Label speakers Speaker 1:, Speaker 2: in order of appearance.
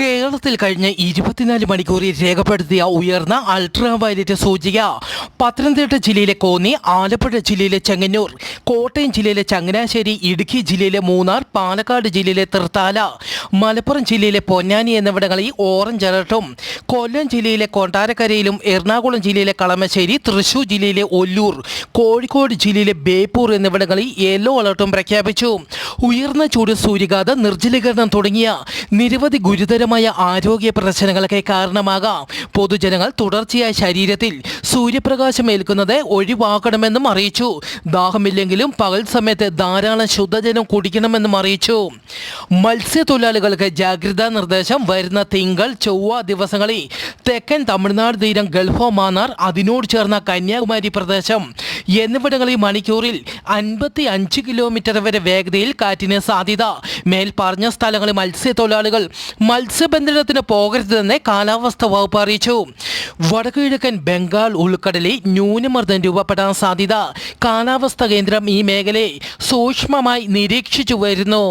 Speaker 1: കേരളത്തിൽ കഴിഞ്ഞ ഇരുപത്തിനാല് മണിക്കൂറിൽ രേഖപ്പെടുത്തിയ ഉയർന്ന അൾട്രാ വയലറ്റ് സൂചിക. പത്തനംതിട്ട ജില്ലയിലെ കോന്നി ആലപ്പുഴ ജില്ലയിലെ ചെങ്ങന്നൂർ കോട്ടയം ജില്ലയിലെ ചങ്ങനാശ്ശേരി ഇടുക്കി ജില്ലയിലെ മൂന്നാർ പാലക്കാട് ജില്ലയിലെ തൃത്താല മലപ്പുറം ജില്ലയിലെ പൊന്നാനി എന്നിവിടങ്ങളിൽ ഓറഞ്ച് അലർട്ടും. കൊല്ലം ജില്ലയിലെ കൊണ്ടാരക്കരയിലും എറണാകുളം ജില്ലയിലെ കളമശ്ശേരി തൃശൂർ ജില്ലയിലെ ഒല്ലൂർ കോഴിക്കോട് ജില്ലയിലെ ബേപ്പൂർ എന്നിവിടങ്ങളിൽ യെല്ലോ അലർട്ടും പ്രഖ്യാപിച്ചു. ഉയർന്ന ചൂട് സൂര്യഘാതം നിർജലീകരണം തുടങ്ങിയ നിരവധി ഗുരുതരമായ ആരോഗ്യ പ്രശ്നങ്ങൾക്ക് കാരണമാകാം. പൊതുജനങ്ങൾ തുടർച്ചയായ ശരീരത്തിൽ സൂര്യപ്രകാശം ഏൽക്കുന്നത് ഒഴിവാക്കണമെന്നും അറിയിച്ചു. ദാഹമില്ലെങ്കിലും പകൽ സമയത്ത് ധാരാളം ശുദ്ധജലം കുടിക്കണമെന്നും അറിയിച്ചു. മത്സ്യത്തൊഴിലാളികൾക്ക് ജാഗ്രതാ നിർദ്ദേശം വരുന്ന തിങ്കൾ ചൊവ്വ ദിവസങ്ങളിൽ തെക്കൻ തമിഴ്നാട് തീരം ഗൾഫ് മാന്നാർ അതിനോട് ചേർന്ന കന്യാകുമാരി പ്രദേശം. എന്നിവിടങ്ങളിൽ മണിക്കൂറിൽ അൻപത്തി അഞ്ച് കിലോമീറ്റർ വരെ വേഗതയിൽ കാറ്റിന് സാധ്യത. മേൽപ്പറഞ്ഞ സ്ഥലങ്ങളിൽ മത്സ്യത്തൊഴിലാളികൾ മത്സ്യബന്ധനത്തിന് പോകരുതെന്ന് കാലാവസ്ഥ വകുപ്പ് അറിയിച്ചു. വടക്കുകിഴക്കൻ ബംഗാൾ ഉൾക്കടലിൽ ന്യൂനമർദ്ദം രൂപപ്പെടാൻ സാധ്യത. കാലാവസ്ഥാ കേന്ദ്രം ഈ മേഖലയെ സൂക്ഷ്മമായി നിരീക്ഷിച്ചു വരുന്നു.